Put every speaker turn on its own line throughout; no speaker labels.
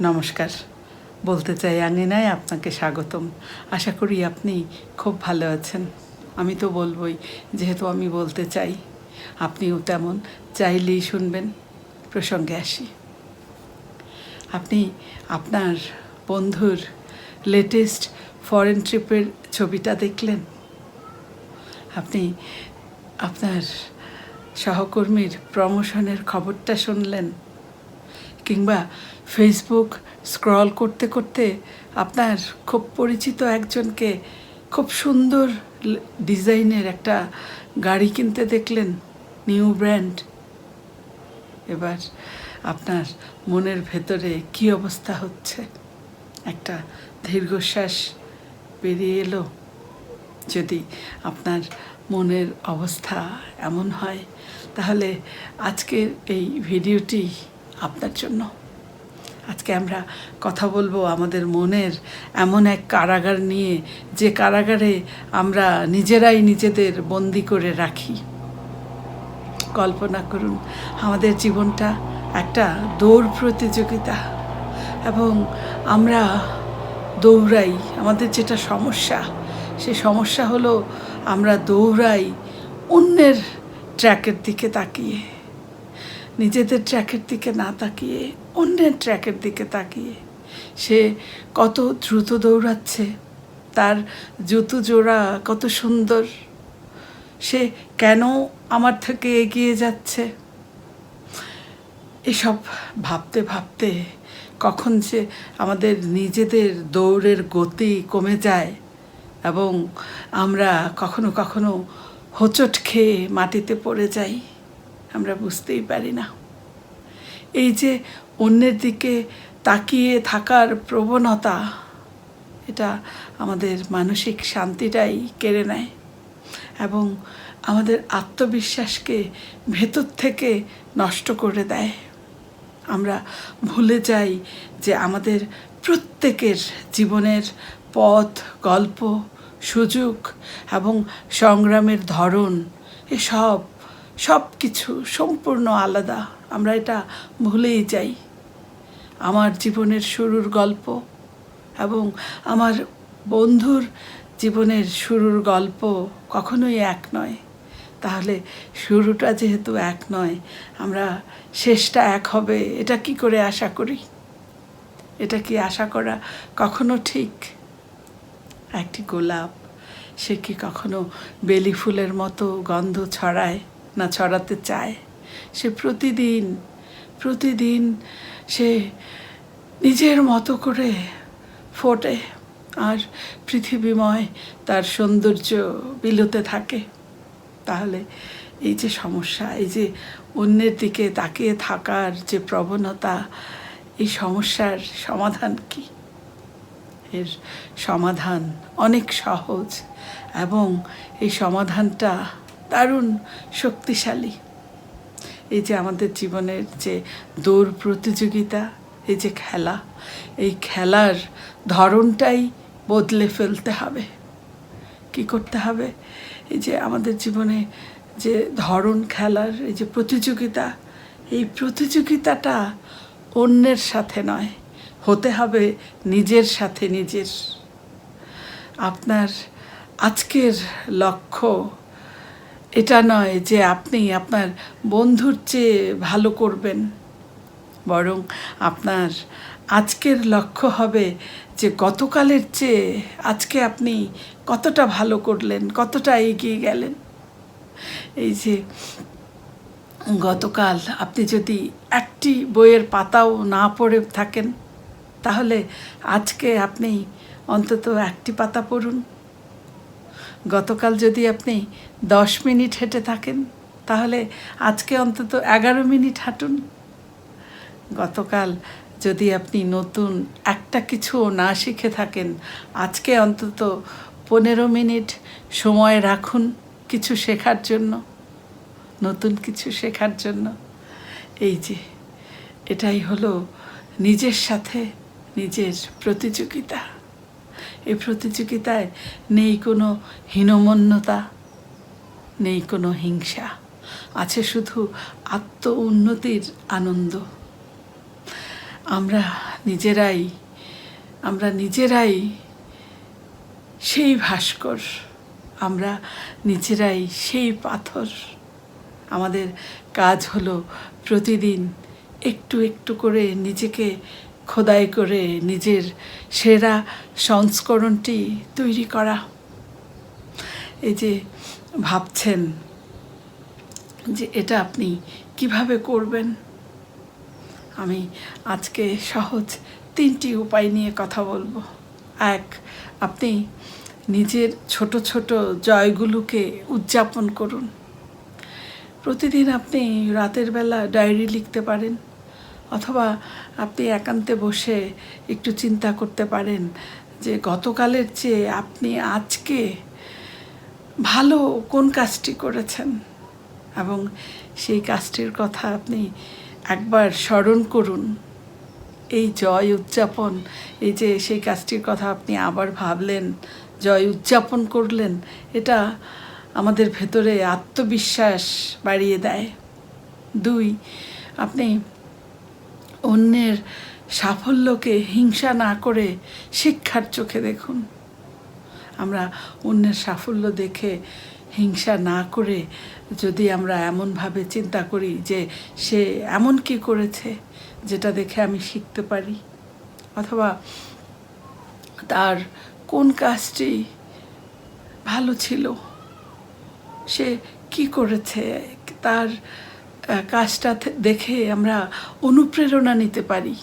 নমস্কার। বলতে চাই আঙিনায় আপনাকে স্বাগতম। আশা করি আপনি খুব ভালো আছেন। আমি তো বলবই, যেহেতু আমি বলতে চাই, আপনিও তেমন। চাইলেই শুনবেন, প্রসঙ্গে আসি। আপনি আপনার বন্ধুর লেটেস্ট ফরেন ট্রিপের ছবিটা দেখলেন? আপনি আপনার সহকর্মীর প্রমোশনের খবরটা শুনলেন? কিংবা ফেসবুক স্ক্রল করতে করতে আপনার খুব পরিচিত একজনকে খুব সুন্দর ডিজাইনের একটা গাড়ি কিনতে দেখলেন, নিউ ব্র্যান্ড। এবার আপনার মনের ভেতরে কি অবস্থা হচ্ছে? একটা দীর্ঘশ্বাস বেরিয়ে এলো। যদি আপনার মনের অবস্থা এমন হয়, তাহলে আজকের এই ভিডিওটি আপনার জন্য। আজকে আমরা কথা বলব আমাদের মনের এমন এক কারাগার নিয়ে, যে কারাগারে আমরা নিজেরাই নিজেদের বন্দি করে রাখি। কল্পনা করুন, আমাদের জীবনটা একটা দৌড় প্রতিযোগিতা এবং আমরা দৌড়াই। আমাদের যেটা সমস্যা সে সমস্যা হলো আমরা দৌড়াই অন্যের ট্র্যাকের দিকে তাকিয়ে, নিজেদের ট্র্যাকের দিকে না তাকিয়ে। অন্যের ট্র্যাকের দিকে তাকিয়ে। সে কত দ্রুত দৌড়াচ্ছে, তার জুতো জোড়া কত সুন্দর। সে কেন আমার থেকে এগিয়ে যাচ্ছে? এসব ভাবতে ভাবতে কখন যে আমাদের নিজেদের দৌড়ের গতি কমে যায় এবং আমরা কখনো কখনো হোঁচট খেয়ে মাটিতে পড়ে যাই, আমরা বুঝতেই পারি না। এই যে অন্যের দিকে তাকিয়ে থাকার প্রবণতা, এটা আমাদের মানসিক শান্তিটাই কেড়ে নেয় এবং আমাদের আত্মবিশ্বাসকে ভেতর থেকে নষ্ট করে দেয়। আমরা ভুলে যাই যে আমাদের প্রত্যেকের জীবনের পথ, গল্প, সুযোগ এবং সংগ্রামের ধরন, এসব সব কিছু সম্পূর্ণ আলাদা। আমরা এটা ভুলেই যাই। আমার জীবনের শুরুর গল্প এবং আমার বন্ধুর জীবনের শুরুর গল্প কখনোই এক নয়। তাহলে শুরুটা যেহেতু এক নয়, আমরা শেষটা এক হবে, এটা কি করে আশা করি? এটা কি আশা করা কখনো ঠিক? একটি গোলাপ, সে কি কখনো বেলি ফুলের মতো গন্ধ ছড়ায় না ছড়াতে চায়? সে প্রতিদিন প্রতিদিন সে নিজের মতো করে ফোটে আর পৃথিবীময় তার সৌন্দর্য বিলোতে থাকে। তাহলে এই যে সমস্যা, এই যে অন্যের দিকে তাকিয়ে থাকার যে প্রবণতা, এই সমস্যার সমাধান কি? এর সমাধান অনেক সহজ এবং এই সমাধানটা দারুণ শক্তিশালী। এই যে আমাদের জীবনের যে দৌড় প্রতিযোগিতা, এই যে খেলা, এই খেলার ধরনটাই বদলে ফেলতে হবে। কি করতে হবে? এই যে আমাদের জীবনে যে ধরন খেলার, এই যে প্রতিযোগিতা, এই প্রতিযোগিতাটা অন্যের সাথে নয়, হতে হবে নিজের সাথে নিজের। আপনার আজকের লক্ষ্য এটা নয় যে আপনি আপনার বন্ধুর চেয়ে ভালো করবেন। বরং আপনার আজকের লক্ষ্য হবে যে গতকালের চেয়ে আজকে আপনি কতটা ভালো করলেন, কতটা এগিয়ে গেলেন। এই যে গতকাল আপনি যদি একটি বইয়ের পাতাও না পড়ে থাকেন, তাহলে আজকে আপনি অন্তত একটি পাতা পড়ুন। গতকাল যদি আপনি দশ মিনিট হেঁটে থাকেন, তাহলে আজকে অন্তত এগারো মিনিট হাঁটুন। গতকাল যদি আপনি নতুন একটা কিছু না শিখে থাকেন, আজকে অন্তত পনেরো মিনিট সময় রাখুন কিছু শেখার জন্য, নতুন কিছু শেখার জন্য। এই যে, এটাই হলো নিজের সাথে নিজের প্রতিযোগিতা। এই প্রতিযোগিতায় নেই কোনো হীনমন্যতা, নেই কোনো হিংসা। আছে শুধু আত্ম উন্নতির আনন্দ। আমরা নিজেরাই আমরা নিজেরাই সেই ভাস্কর, আমরা নিজেরাই সেই পাথর। আমাদের কাজ হলো প্রতিদিন একটু একটু করে নিজেকে খোদাই করে নিজের সেরা সংস্করণটি তৈরি করা। এই যে ভাবছেন যে এটা আপনি কীভাবে করবেন? আমি আজকে সহজ তিনটি উপায় নিয়ে কথা বলব। এক, আপনি নিজের ছোট ছোট জয়গুলোকে উদযাপন করুন। প্রতিদিন আপনি রাতের বেলা ডায়েরি লিখতে পারেন। অথবা আপনি একান্তে বসে একটু চিন্তা করতে পারেন যে গতকালের চেয়ে আপনি আজকে ভালো কোন কাজটি করেছেন? এবং সেই কাজটির কথা আপনি একবার স্মরণ করুন। এই জয় উদযাপন, এই যে সেই কাজটির কথা আপনি আবার ভাবলেন, জয় উদযাপন করলেন, এটা আমাদের ভেতরে আত্মবিশ্বাস বাড়িয়ে দেয়। দুই, আপনি অন্যের সাফল্যকে হিংসা না করে শিক্ষার চোখে দেখুন। আমরা অন্যের সাফল্য দেখে হিংসা না করে যদি আমরা এমনভাবে চিন্তা করি যে সে এমন কি করেছে যেটা দেখে আমি শিখতে পারি, অথবা তার কোন কাজটি ভালো ছিল, সে কি করেছে, তার কাজটা দেখে আমরা অনুপ্রেরণা নিতে পারি।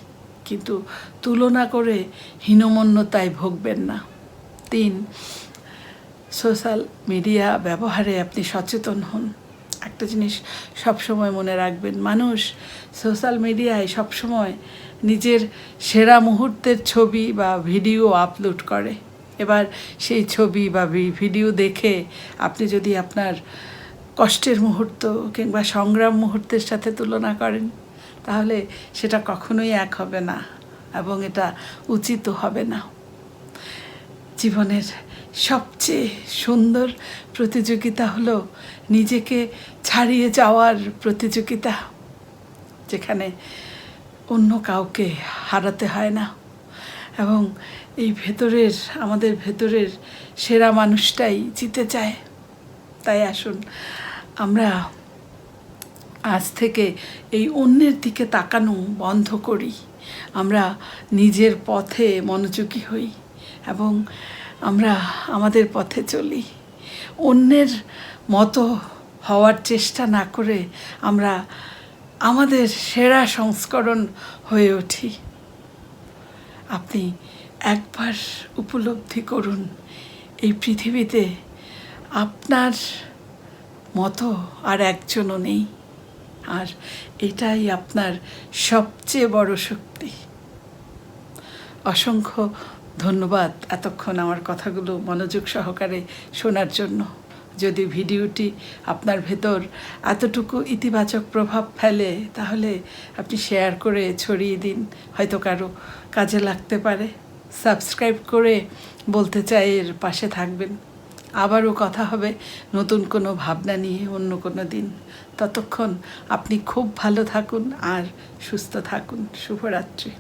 কিন্তু তুলনা করে হীনমন্যতায় ভোগবেন না। তিন, সোশ্যাল মিডিয়া ব্যবহারে আপনি সচেতন হন। একটা জিনিস সবসময় মনে রাখবেন, মানুষ সোশ্যাল মিডিয়ায় সবসময় নিজের সেরা মুহূর্তের ছবি বা ভিডিও আপলোড করে। এবার সেই ছবি বা ভিডিও দেখে আপনি যদি আপনার কষ্টের মুহূর্ত কিংবা সংগ্রাম মুহূর্তের সাথে তুলনা করেন, তাহলে সেটা কখনোই এক হবে না এবং এটা উচিত হবে না। জীবনের সবচেয়ে সুন্দর প্রতিযোগিতা হলো নিজেকে ছাড়িয়ে যাওয়ার প্রতিযোগিতা, যেখানে অন্য কাউকে হারাতে হয় না। এবং এই ভেতরের, আমাদের ভেতরের সেরা মানুষটাই জিতে যায়। তাই আসুন। আমরা আজ থেকে এই অন্যের দিকে তাকানো বন্ধ করি। আমরা নিজের পথে মনোযোগী হই এবং আমরা আমাদের পথে চলি। অন্যের মতো হওয়ার চেষ্টা না করে আমরা আমাদের সেরা সংস্করণ হয়ে উঠি। আপনি একবার উপলব্ধি করুন, এই পৃথিবীতে আপনার মতো আর একজনও নেই। আর এটাই আপনার সবচেয়ে বড় শক্তি। অসংখ্য ধন্যবাদ এতক্ষণ আমার কথাগুলো মনোযোগ সহকারে শোনার জন্য। যদি ভিডিওটি আপনার ভেতর এতটুকু ইতিবাচক প্রভাব ফেলে, তাহলে আপনি শেয়ার করে ছড়িয়ে দিন। হয়তো কারও কাজে লাগতে পারে। সাবস্ক্রাইব করে বলতে চাই এর পাশে থাকবেন। আবারও কথা হবে নতুন কোনো ভাবনা নিয়ে অন্য কোনো দিন। ততক্ষণ আপনি খুব ভালো থাকুন আর সুস্থ থাকুন। শুভরাত্রি।